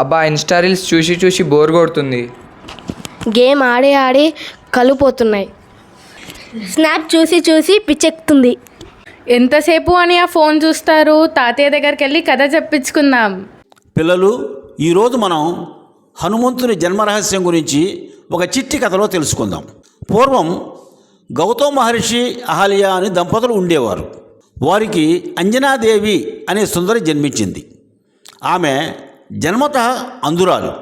అబ్బా Insta reels చూసి చూసి బోర్ కొడుతుంది. గేమ్ ఆడి ఆడి కలుపోతున్నాయి. స్నాప్ చూసి చూసి పిచ్చెక్కుతుంది ఎంతసేపు అని ఆ ఫోన్ చూస్తారు? తాతయ్య దగ్గరికి వెళ్ళి కథ చెప్పించుకుందాం. పిల్లలు ఈరోజు మనం హనుమంతుని జన్మరహస్యం గురించి ఒక చిట్టి కథలో తెలుసుకుందాం. పూర్వం గౌతమ మహర్షి అహల్య అని దంపతులు ఉండేవారు. వారికి అంజనాదేవి అనే సుందరి జన్మించింది. ఆమె జన్మత అందురాలు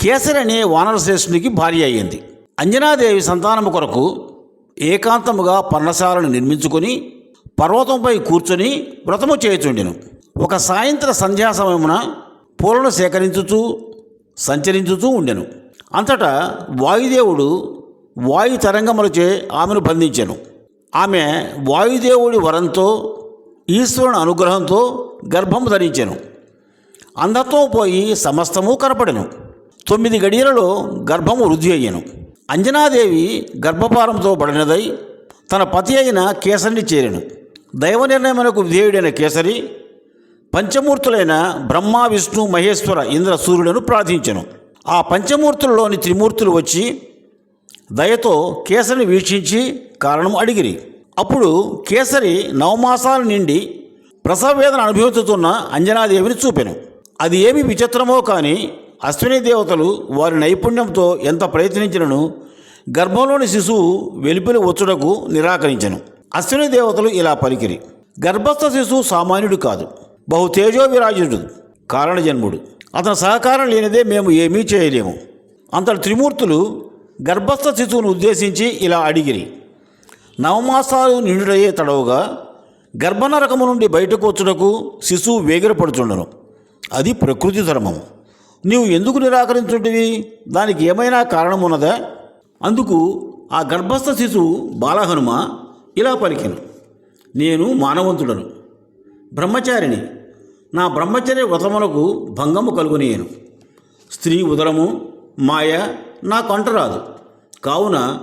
కేసరి అనే వానరశ్రేష్ఠునికి భార్య అయ్యింది. అంజనాదేవి సంతానము కొరకు ఏకాంతముగా పర్ణశాలను నిర్మించుకొని పర్వతంపై కూర్చొని వ్రతము చేయుచుండెను. ఒక సాయంత్ర సంధ్యా సమయమున పూలను సేకరించుచూ సంచరించుతూ ఉండెను. అంతటా వాయుదేవుడు వాయు తరంగములచే ఆమెను బంధించెను. ఆమె వాయుదేవుడి వరంతో ఈశ్వరుని అనుగ్రహంతో గర్భము ధరించెను. అంధత్వం పోయి సమస్తము కనపడెను. తొమ్మిది గడియలలో గర్భము వృద్ధి అయ్యెను. అంజనాదేవి గర్భపారంతో పడినదై తన పతి అయిన కేసరిని చేరెను. దైవ నిర్ణయమునకు విధేయుడైన కేసరి పంచమూర్తులైన బ్రహ్మ విష్ణు మహేశ్వర ఇంద్ర సూర్యులను ప్రార్థించెను. ఆ పంచమూర్తులలోని త్రిమూర్తులు వచ్చి దయతో కేసరిని వీక్షించి కారణం అడిగిరి. అప్పుడు కేసరి నవమాసాల నిండి ప్రసవవేదన అనుభవిస్తున్న అంజనాదేవిని చూపెను. అది ఏమి విచిత్రమో కానీ అశ్విని దేవతలు వారి నైపుణ్యంతో ఎంత ప్రయత్నించినను గర్భంలోని శిశువు వెలుపలి వచ్చుటకు నిరాకరించను. అశ్విని దేవతలు ఇలా పలికిరి గర్భస్థ శిశువు సామాన్యుడు కాదు బహు తేజోవిరాజుడు కారణజన్ముడు. అతని సహకారం లేనిదే మేము ఏమీ చేయలేము. అంతటి త్రిమూర్తులు గర్భస్థ శిశువును ఉద్దేశించి ఇలా అడిగిరి నవమాసాలు నిండుడయ్యే తడవుగా గర్భనరకము నుండి బయటకు వచ్చుటకు శిశువు వేగిరపడుచుండను. అది ప్రకృతి ధర్మం. నీవు ఎందుకు నిరాకరించుంటివి? దానికి ఏమైనా కారణం ఉన్నదా అందుకు ఆ గర్భస్థ శిశువు బాలహనుమ ఇలా పలికిను. నేను మానవంతుడను. బ్రహ్మచారిని నా బ్రహ్మచర్య వ్రతములకు భంగము కలుగునేయను. స్త్రీ ఉదరము మాయ నాకు అంటరాదు. కావున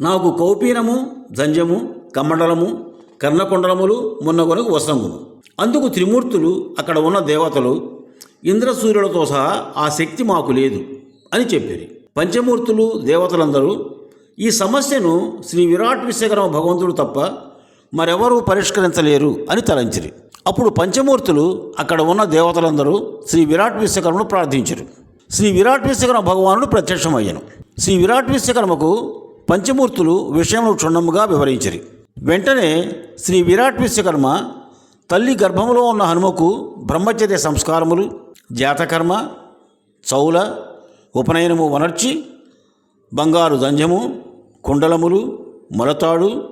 నాకు కౌపీనము జంజము కమండలము కర్ణకొండలములు మున్నగొనకు వసంగును. అందుకు త్రిమూర్తులు అక్కడ ఉన్న దేవతలు ఇంద్రసూర్యులతో సహా ఆ శక్తి మాకు లేదు అని చెప్పారు. పంచమూర్తులు దేవతలందరూ ఈ సమస్యను శ్రీ విరాట్ విశ్వకర్మ భగవంతుడు తప్ప మరెవరూ పరిష్కరించలేరు అని తలంచిరి. అప్పుడు పంచమూర్తులు అక్కడ ఉన్న దేవతలందరూ శ్రీ విరాట్ విశ్వకర్మను ప్రార్థించరు. శ్రీ విరాట్ విశ్వకర్మ భగవానుడు ప్రత్యక్షమయ్యను. శ్రీ విరాట్ విశ్వకర్మకు పంచమూర్తులు విషయంలో క్షుణ్ణముగా వివరించరు. వెంటనే శ్రీ విరాట్ విశ్వకర్మ తల్లి గర్భంలో ఉన్న హనుమకు బ్రహ్మచర్య సంస్కారములు జాతకర్మ చౌల ఉపనయనము వనర్చి బంగారు దంజము కుండలములు మొలతాడు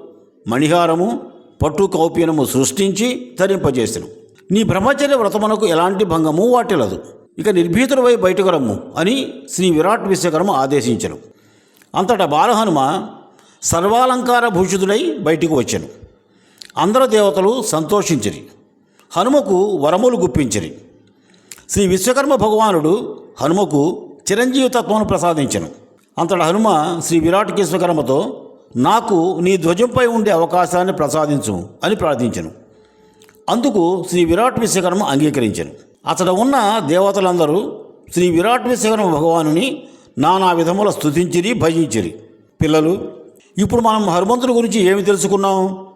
మణిహారము పట్టు కౌపీనము సృష్టించి ధరింపజేసెను. నీ బ్రహ్మచర్య వ్రతమునకు ఎలాంటి భంగము వాటిల్లదు. ఇక నిర్భీతుడవై బయటకు రమ్ము అని శ్రీ విరాట్ విశ్వకర్మ ఆదేశించను. అంతటా బాలహనుమ సర్వాలంకార భూషితుడై బయటికి వచ్చాను. అందరు దేవతలు సంతోషించిరి. హనుమకు వరములు గుప్పించిరి. శ్రీ విశ్వకర్మ భగవానుడు హనుమకు చిరంజీవి తత్వమును ప్రసాదించను. అంతట హనుమ శ్రీ విరాట్ విశ్వకర్మతో నాకు నీ ధ్వజంపై ఉండే అవకాశాన్ని ప్రసాదించు అని ప్రార్థించను. అందుకు శ్రీ విరాట్ విశ్వకర్మ అంగీకరించను. అతడు ఉన్న దేవతలందరూ శ్రీ విరాట్ విశ్వకర్మ భగవానుని నానా విధముల స్థుతించిరి భజించిరి. పిల్లలు ఇప్పుడు మనం హనుమంతుడి గురించి ఏమి తెలుసుకున్నాం?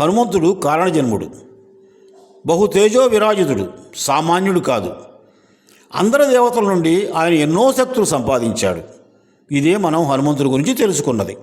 హనుమంతుడు కారణజన్ముడు. బహు తేజో విరాజితుడు సామాన్యుడు కాదు. అందరి దేవతల నుండి ఆయన ఎన్నో శక్తులు సంపాదించాడు. ఇదే మనం హనుమంతుడి గురించి తెలుసుకున్నది.